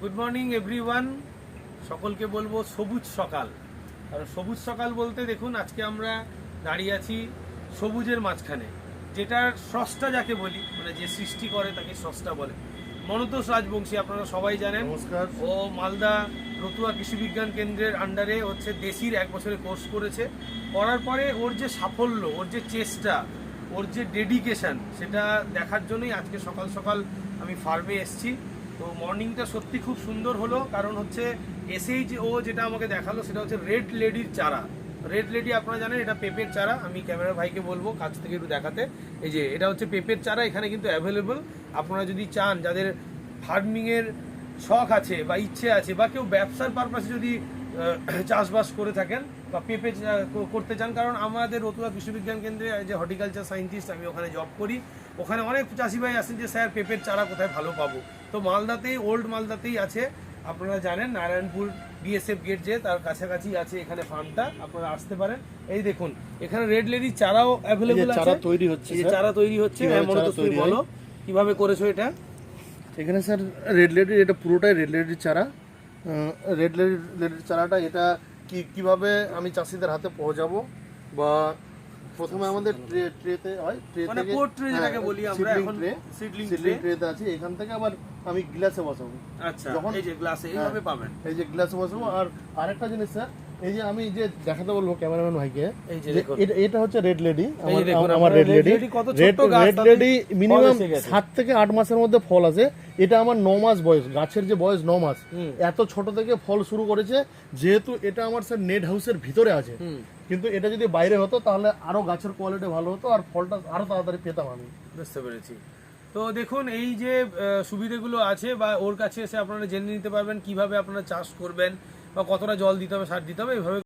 Good morning everyone সকলকে বলব সবুজ সকাল। আর সবুজ সকাল বলতে দেখুন আজকে আমরা দাঁড়িয়ে আছি সবুজের মাঝখানে যেটার স্রষ্টা যাকে বলি মানে যে সৃষ্টি করে তাকে স্রষ্টা বলে। মনতোষ রাজবংশী আপনারা সবাই জানেন। নমস্কার। ও মালদা রতুয়া কৃষি বিজ্ঞান কেন্দ্রের আন্ডারে হচ্ছে দেশির এক বছরের কোর্স করেছে। করার পরে ওর যে সাফল্য ওর যে চেষ্টা ওর যে ডেডিকেশন সেটা দেখার জন্যই আজকে সকাল সকাল আমি ফার্মে এসেছি। তো মর্নিংটা সত্যি খুব সুন্দর হলো, কারণ হচ্ছে এসএইচ ও যেটা আমাকে দেখাল সেটা হচ্ছে রেড লেডির চারা। রেড লেডি আপনারা জানেন, এটা পেপের চারা। আমি ক্যামেরা ভাইকে বলব কাছ থেকে একটু দেখাতে। এই যে, এটা হচ্ছে পেপের চারা, এখানে কিন্তু অ্যাভেলেবল আপনারা যদি চান, যাদের ফার্মিংয়ের শখ আছে বা ইচ্ছে আছে বা কেউ ব্যবসার পারপাসে যদি চাষবাস করে থাকেন বা পেঁপে করতে চান। কারণ আমাদের রতুয়া কৃষি বিজ্ঞান কেন্দ্রে যে হর্টিকালচার সায়েন্টিস্ট আমি ওখানে জব করি। ওখানে অনেক চাষি ভাই আছেন যে স্যার পেঁপের চারা কোথায় ভালো পাবো? তো মালদাতেই ওল্ড মালদাতেই আছে। আপনারা জানেন নারায়ণপুর বিএসএফ গেট যে তার কাছাকাছি আছে এখানে ফার্মটা আপনারা আসতে পারেন। এই দেখুন এখানে রেড লেডি চারাও অ্যাভেলেবল আছে চারা তৈরি হচ্ছে, এই চারা তৈরি হচ্ছে। কীভাবে হ্যাঁ মনে তো তুমি বলো কীভাবে করেছ এটা? এখানে স্যার রেড লেডি এটা পুরোটাই রেড লেডির চারা। রেড লেডির চারাটা এটা কি কীভাবে আমি চাষিদের হাতে পৌঁছাবো বা প্রথমে আমাদের ট্রে ট্রেতে হয় ট্রে মানে থেকে tray যেটাকে বলি আমরা এখন, ট্রে সিডলিং tray। ট্রেতে আছে এখান থেকে আবার আমি গ্লাসে বসাবো আচ্ছা যখন- এই যে গ্লাসে এইভাবে হ্যাঁ। পাবেন এই যে গ্লাসে বসাবো আর আরেকটা জিনিস স্যার এই যে আমি যে দেখাতে বলব ক্যামেরাম্যান ভাইকে। এটা- হচ্ছে রেড লেডি আমার red lady red lady minimum সাত থেকে আট মাসের মধ্যে ফল আসে এটা আমার ন মাস বয়স গাছের যে বয়স ন মাস। এত ছোট থেকে ফল শুরু করেছে যেহেতু এটা আমার স্যার নেট হাউসের ভিতরে আছে। কিন্তু এটা যদি বাইরে হতো তাহলে আরও গাছের কোয়ালিটি ভালো হতো আর ফলটা আরও তাড়াতাড়ি পেতাম আমি। বুঝতে পেরেছি। তো দেখুন এই যে সুবিধাগুলো আছে বা ওর কাছে এসে আপনারা জেনে নিতে পারবেন কীভাবে আপনারা চাষ করবেন। বা কতটা জল দিতে হবে সার দিতে হবে এইভাবে